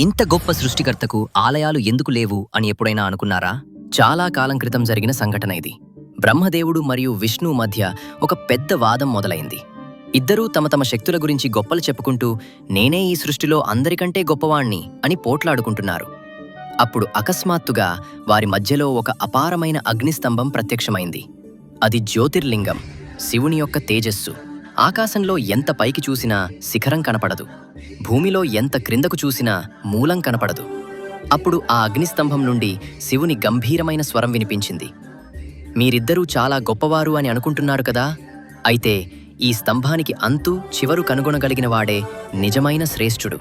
ఇంత గొప్ప సృష్టికర్తకు ఆలయాలు ఎందుకు లేవు అని ఎప్పుడైనా అనుకున్నారా? చాలా కాలం క్రితం జరిగిన సంఘటన ఇది. బ్రహ్మదేవుడు మరియు విష్ణు మధ్య ఒక పెద్ద వాదం మొదలైంది. ఇద్దరూ తమ తమ శక్తుల గురించి గొప్పలు చెప్పుకుంటూ నేనే ఈ సృష్టిలో అందరికంటే గొప్పవాణ్ణి అని పోట్లాడుకుంటున్నారు. అప్పుడు అకస్మాత్తుగా వారి మధ్యలో ఒక అపారమైన అగ్నిస్తంభం ప్రత్యక్షమైంది. అది జ్యోతిర్లింగం శివుని యొక్క తేజస్సు. ఆకాశంలో ఎంత పైకి చూసినా శిఖరం కనపడదు. భూమిలో ఎంత క్రిందకు చూసినా మూలం కనపడదు. అప్పుడు ఆ అగ్నిస్తంభం నుండి శివుని గంభీరమైన స్వరం వినిపించింది. మీరిద్దరూ చాలా గొప్పవారు అని అనుకుంటున్నారు కదా? అయితే ఈ స్తంభానికి అంతు చివరు కనుగొనగలిగిన వాడే నిజమైన శ్రేష్ఠుడు.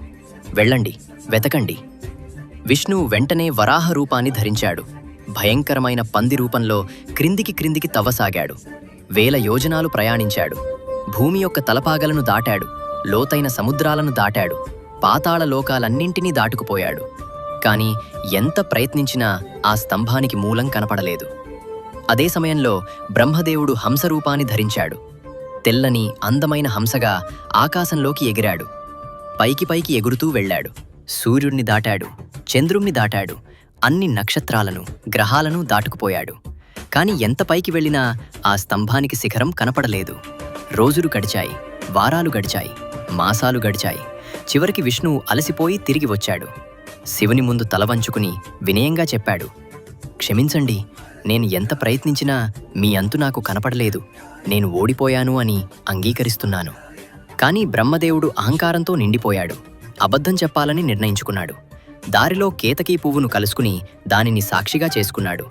వెళ్ళండి వెతకండి. విష్ణువు వెంటనే వరాహ రూపాన్ని ధరించాడు. భయంకరమైన పంది రూపంలో క్రిందికి క్రిందికి తవ్వసాగాడు. వేల యోజనాలు ప్రయాణించాడు. భూమి యొక్క తలపాగలను దాటాడు లోతైన సముద్రాలను దాటాడు పాతాళ లోకాలన్నింటినీ దాటుకుపోయాడు. కాని ఎంత ప్రయత్నించినా ఆ స్తంభానికి మూలం కనపడలేదు. అదే సమయంలో బ్రహ్మదేవుడు హంసరూపాన్ని ధరించాడు. తెల్లని అందమైన హంసగా ఆకాశంలోకి ఎగిరాడు. పైకి పైకి ఎగురుతూ వెళ్ళాడు. సూర్యుణ్ణి దాటాడు చంద్రుణ్ణి దాటాడు అన్ని నక్షత్రాలను గ్రహాలను దాటుకుపోయాడు. కాని ఎంత పైకి వెళ్ళినా ఆ స్తంభానికి శిఖరం కనపడలేదు. రోజులు గడిచాయి వారాలు గడిచాయి మాసాలు గడిచాయి. చివరికి విష్ణువు అలసిపోయి తిరిగి వచ్చాడు. శివుని ముందు తల వంచుకుని వినయంగా చెప్పాడు క్షమించండి నేను ఎంత ప్రయత్నించినా మీ అంతు నాకు కనపడలేదు. నేను ఓడిపోయాను అని అంగీకరిస్తున్నాను. కానీ బ్రహ్మదేవుడు అహంకారంతో నిండిపోయాడు. అబద్ధం చెప్పాలని నిర్ణయించుకున్నాడు. దారిలో కేతకీ పువ్వును కలుసుకుని దానిని సాక్షిగా చేసుకున్నాడు.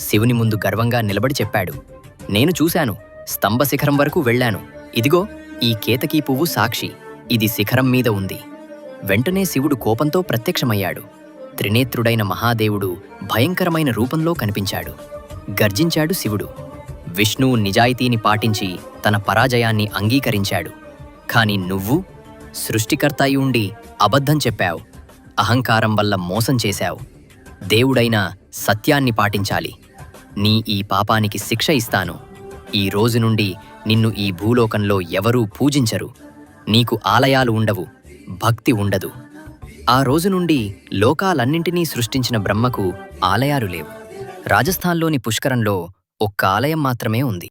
శివుని ముందు గర్వంగా నిలబడి చెప్పాడు నేను చూశాను స్తంభ శిఖరం వరకు వెళ్ళాను. ఇదిగో ఈ కేతకీ పువ్వు సాక్షి. ఇది శిఖరం మీద ఉంది. వెంటనే శివుడు కోపంతో ప్రత్యక్షమయ్యాడు. త్రినేత్రుడైన మహాదేవుడు భయంకరమైన రూపంలో కనిపించాడు. గర్జించాడు శివుడు. విష్ణువు నిజాయితీని పాటించి తన పరాజయాన్ని అంగీకరించాడు. కాని నువ్వు సృష్టికర్త అయి ఉండి అబద్ధం చెప్పావు. అహంకారం వల్ల మోసం చేశావు. దేవుడైన సత్యాన్ని పాటించాలి. నీ ఈ పాపానికి శిక్ష ఇస్తాను. ఈ రోజు నుండి నిన్ను ఈ భూలోకంలో ఎవరూ పూజించరు. నీకు ఆలయాలు ఉండవు భక్తి ఉండదు. ఆ రోజు నుండి లోకాలన్నింటినీ సృష్టించిన బ్రహ్మకు ఆలయాలు లేవు. రాజస్థాన్లోని పుష్కరంలో ఒక్క ఆలయం మాత్రమే ఉంది.